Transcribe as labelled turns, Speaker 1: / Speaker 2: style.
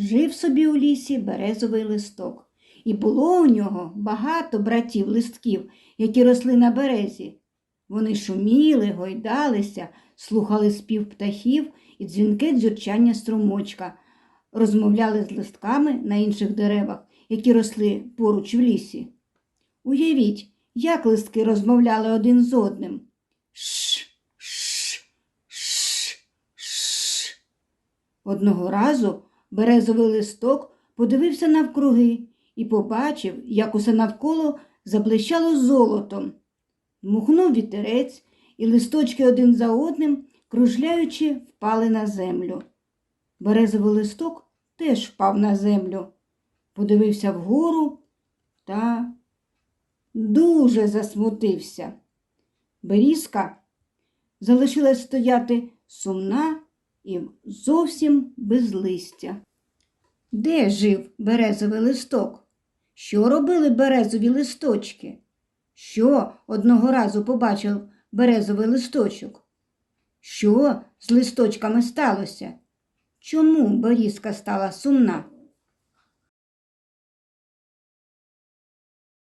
Speaker 1: Жив собі у лісі березовий листок, і було у нього багато братів листків, які росли на березі. Вони шуміли, гойдалися, слухали спів птахів і дзвінке дзюрчання струмочка, розмовляли з листками на інших деревах, які росли поруч в лісі. Уявіть, як листки розмовляли один з одним. Ш, ш, ш, ш. Одного разу березовий листок подивився навкруги і побачив, як усе навколо заблищало золотом. Дмухнув вітерець, і листочки один за одним, кружляючи, впали на землю. Березовий листок теж впав на землю, подивився вгору та дуже засмутився. Берізка залишилась стояти сумна і зовсім без листя. Де жив березовий листок? Що робили березові листочки? Що одного разу побачив березовий листочок? Що з листочками сталося? Чому Борізка стала сумна?